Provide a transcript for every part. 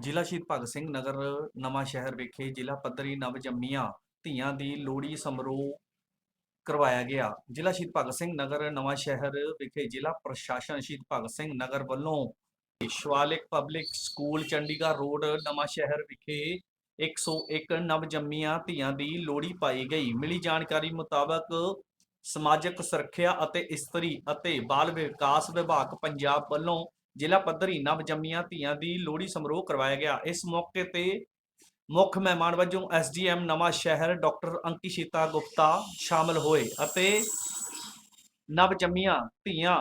ਜ਼ਿਲ੍ਹਾ ਸ਼ਹੀਦ ਭਗਤ ਸਿੰਘ ਨਗਰ, ਨਵਾਂ ਸ਼ਹਿਰ ਵਿਖੇ ਜ਼ਿਲ੍ਹਾ ਪੱਧਰੀ ਨਵ ਜੰਮੀਆਂ ਧੀਆਂ ਦੀ ਲੋਹੜੀ ਸਮਾਰੋਹ ਕਰਵਾਇਆ ਗਿਆ। ਜ਼ਿਲ੍ਹਾ ਸ਼ਹੀਦ ਭਗਤ ਸਿੰਘ ਨਗਰ, ਨਵਾਂ ਸ਼ਹਿਰ ਵਿਖੇ ਜ਼ਿਲ੍ਹਾ ਪ੍ਰਸ਼ਾਸਨ ਸ਼ਹੀਦ ਭਗਤ ਸਿੰਘ ਨਗਰ ਵੱਲੋਂ Shivalik public school, Chandigarh road, Nawan Shahr ਵਿਖੇ 101 ਨਵ ਜੰਮੀਆਂ ਧੀਆਂ ਦੀ ਲੋਹੜੀ ਪਾਈ ਗਈ। ਮਿਲੀ ਜਾਣਕਾਰੀ ਮੁਤਾਬਕ ਸਮਾਜਿਕ ਸੁਰੱਖਿਆ ਅਤੇ ਇਸਤਰੀ ਅਤੇ ਬਾਲ ਵਿਕਾਸ ਵਿਭਾਗ ਪੰਜਾਬ ਵੱਲੋਂ ਜ਼ਿਲ੍ਹਾ ਪੱਧਰੀ ਨਵ ਜੰਮੀਆਂ ਧੀਆਂ ਦੀ ਲੋਹੜੀ ਸਮਾਰੋਹ ਕਰਵਾਇਆ ਗਿਆ। ਇਸ ਮੌਕੇ ਤੇ ਮੁੱਖ ਮਹਿਮਾਨ ਵਜੋਂ ਐਸਡੀਐਮ ਨਵਾਂ ਸ਼ਹਿਰ ਡਾਕਟਰ ਅੰਕਿਸ਼ਿਤਾ ਗੁਪਤਾ ਸ਼ਾਮਲ ਹੋਏ ਅਤੇ ਨਵ ਜੰਮੀਆਂ ਧੀਆਂ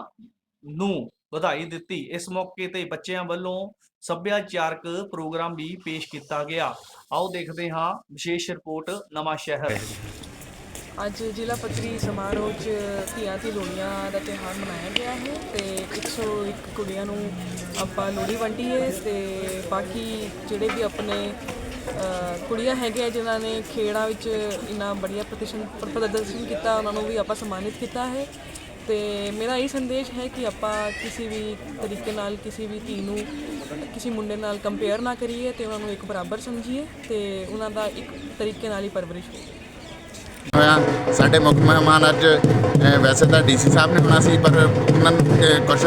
ਨੂੰ ਵਧਾਈ ਦਿੱਤੀ। ਇਸ ਮੌਕੇ ਤੇ ਬੱਚਿਆਂ ਵੱਲੋਂ ਸੱਭਿਆਚਾਰਕ ਪ੍ਰੋਗਰਾਮ ਵੀ ਪੇਸ਼ ਕੀਤਾ ਗਿਆ। ਆਓ ਦੇਖਦੇ ਹਾਂ ਵਿਸ਼ੇਸ਼ ਰਿਪੋਰਟ ਨਵਾਂ ਸ਼ਹਿਰ। ਅੱਜ ਜ਼ਿਲ੍ਹਾ ਪੱਧਰੀ ਸਮਾਰੋਹ 'ਚ ਧੀਆਂ ਦੀ ਲੋਹੜੀਆਂ ਦਾ ਤਿਉਹਾਰ ਮਨਾਇਆ ਗਿਆ ਹੈ ਤੇ 101 ਕੁੜੀਆਂ ਨੂੰ ਆਪਾਂ ਲੋਹੜੀ ਵੰਡੀ ਹੈ ਤੇ ਬਾਕੀ ਜਿਹੜੇ ਵੀ ਆਪਣੇ ਕੁੜੀਆਂ ਹੈਗੇ ਜਿਨ੍ਹਾਂ ਨੇ ਖੇਡਾਂ ਵਿੱਚ ਇੰਨਾ ਬੜੀਆ ਪ੍ਰਦਰਸ਼ਨ ਪ੍ਰਦਰਸ਼ਨ ਕੀਤਾ, ਉਹਨਾਂ ਨੂੰ ਵੀ ਆਪਾਂ ਸਨਮਾਨਿਤ ਕੀਤਾ ਹੈ। ਤੇ ਮੇਰਾ ਇਹ ਸੰਦੇਸ਼ ਹੈ ਕਿ ਆਪਾਂ ਕਿਸੇ ਵੀ ਤਰੀਕੇ ਨਾਲ ਕਿਸੇ ਵੀ ਧੀ ਨੂੰ ਕਿਸੇ ਮੁੰਡੇ ਨਾਲ ਕੰਪੇਅਰ ਨਾ ਕਰੀਏ ਤੇ ਉਹਨਾਂ ਨੂੰ ਇੱਕ ਬਰਾਬਰ ਸਮਝੀਏ ਤੇ ਉਹਨਾਂ ਦਾ ਇੱਕ ਤਰੀਕੇ ਨਾਲ ਹੀ ਪਰਵਰਿਸ਼ ਹੋਵੇ। ਹੋਇਆ। ਸਾਡੇ ਮੁੱਖ ਮਹਿਮਾਨ ਅੱਜ ਵੈਸੇ ਤਾਂ ਡੀਸੀ ਸਾਹਿਬ ਨੇ ਹੋਣਾ ਸੀ, ਪਰ ਉਹਨਾਂ ਨੂੰ ਕੁਝ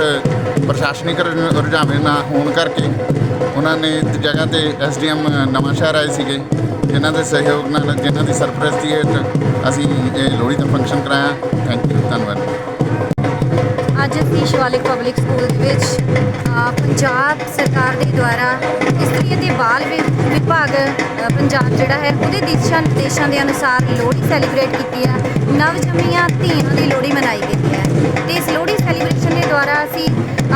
ਪ੍ਰਸ਼ਾਸਨਿਕ ਰੁ- ਰੁਝਾਵੇਂ ਨਾ ਹੋਣ ਕਰਕੇ ਉਹਨਾਂ ਨੇ ਜਗ੍ਹਾ ਤੇ ਐਸਡੀਐਮ ਨਵਾਂ ਸ਼ਹਿਰ ਆਏ ਸੀਗੇ। ਜਿਨ੍ਹਾਂ ਦੇ ਸਹਿਯੋਗ ਨਾਲ, ਜਿਨ੍ਹਾਂ ਦੀ ਸਰਪ੍ਰਸਤੀ ਹੇਠ ਅਸੀਂ ਇਹ ਲੋਹੜੀ ਦਾ ਫੰਕਸ਼ਨ ਕਰਾਇਆ। ਥੈਂਕ ਯੂ ਧੰਨਵਾਦ। ਅੱਜ ਅਸੀਂ ਸ਼ਿਵਾਲਿਕ ਪਬਲਿਕ ਸਕੂਲ ਵਿੱਚ ਪੰਜਾਬ ਸਰਕਾਰ ਦੇ ਦੁਆਰਾ ਇਸਤਰੀ ਅਤੇ ਬਾਲ ਵਿ- ਵਿਭਾਗ ਪੰਜਾਬ ਜਿਹੜਾ ਹੈ, ਉਹਦੇ ਦਿਸ਼ਾ ਨਿਰਦੇਸ਼ਾਂ ਦੇ ਅਨੁਸਾਰ ਲੋਹੜੀ ਸੈਲੀਬ੍ਰੇਟ ਕੀਤੀ ਹੈ। ਨਵ ਜੰਮੀਆਂ ਧੀਆਂ ਦੀ ਲੋਹੜੀ ਮਨਾਈ ਗਈ ਹੈ। ਤੇ ਇਸ ਲੋਹੜੀ ਸੈਲੀਬ੍ਰੇਸ਼ਨ ਦੇ ਦੁਆਰਾ ਅਸੀਂ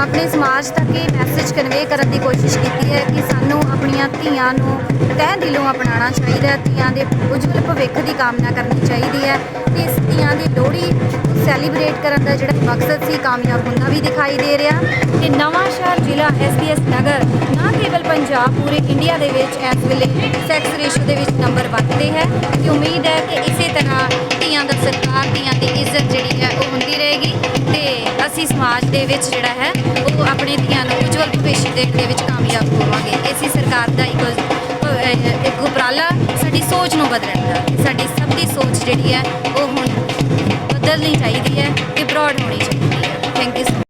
ਆਪਣੇ ਸਮਾਜ ਤੱਕ ਇਹ ਮੈਸੇਜ ਕਨਵੇ ਕਰਨ ਦੀ ਕੋਸ਼ਿਸ਼ ਕੀਤੀ ਹੈ ਕਿ ਸਾਨੂੰ ਆਪਣੀਆਂ ਧੀਆਂ ਨੂੰ ਤਹਿ ਦਿਲੋਂ ਅਪਣਾਉਣਾ ਚਾਹੀਦਾ ਹੈ। ਧੀਆਂ ਦੇ ਉਜਵਲ ਭਵਿੱਖ ਦੀ ਕਾਮਨਾ ਕਰਨੀ ਚਾਹੀਦੀ ਹੈ ਤੇ ਇਸ ਧੀਆਂ ਦੀ ਲੋਹੜੀ ਸੈਲੀਬ੍ਰੇਟ ਕਰਨ ਦਾ ਜਿਹੜਾ ਮਕਸਦ ਸੀ, ਕਾਮਯਾਬ ਹੁੰਦਾ ਵੀ ਦਿਖਾਈ ਦੇ ਰਿਹਾ। ਕਿ ਨਵਾਂ ਸ਼ਹਿਰ ਜ਼ਿਲ੍ਹਾ ਐਸਬੀਐਸ ਨਗਰ, ਨਾ ਕੇਵਲ ਪੰਜਾਬ, ਪੂਰੇ ਇੰਡੀਆ ਦੇ ਵਿੱਚ ਇਸ ਵੇਲੇ ਸੈਕਸ ਰੇਸ਼ੋ ਦੇ ਵਿੱਚ ਨੰਬਰ 1 ਤੇ ਹੈ। ਤੇ ਉਮੀਦ ਹੈ ਕਿ ਇਸੇ ਤਰ੍ਹਾਂ ਧੀਆਂ ਦਾ ਸਤਿਕਾਰ, ਧੀਆਂ ਦੀ ਸਮਾਜ ਦੇ ਵਿੱਚ ਜਿਹੜਾ ਹੈ, ਉਹ ਆਪਣੇ ਧੀਆਂ ਨੂੰ ਉਜਵਲ ਭਵਿੱਖ ਦੇਣ ਦੇ ਵਿੱਚ ਕਾਮਯਾਬ ਹੋਵਾਂਗੇ। ਇਸੇ ਸਰਕਾਰ ਦਾ ਇੱਕ ਇੱਕ ਉਪਰਾਲਾ ਸਾਡੀ ਸੋਚ ਨੂੰ ਬਦਲਣ ਦਾ। ਸਾਡੀ ਸਭ ਦੀ ਸੋਚ ਜਿਹੜੀ ਹੈ, ਉਹ ਹੁਣ ਬਦਲਣੀ ਚਾਹੀਦੀ ਹੈ।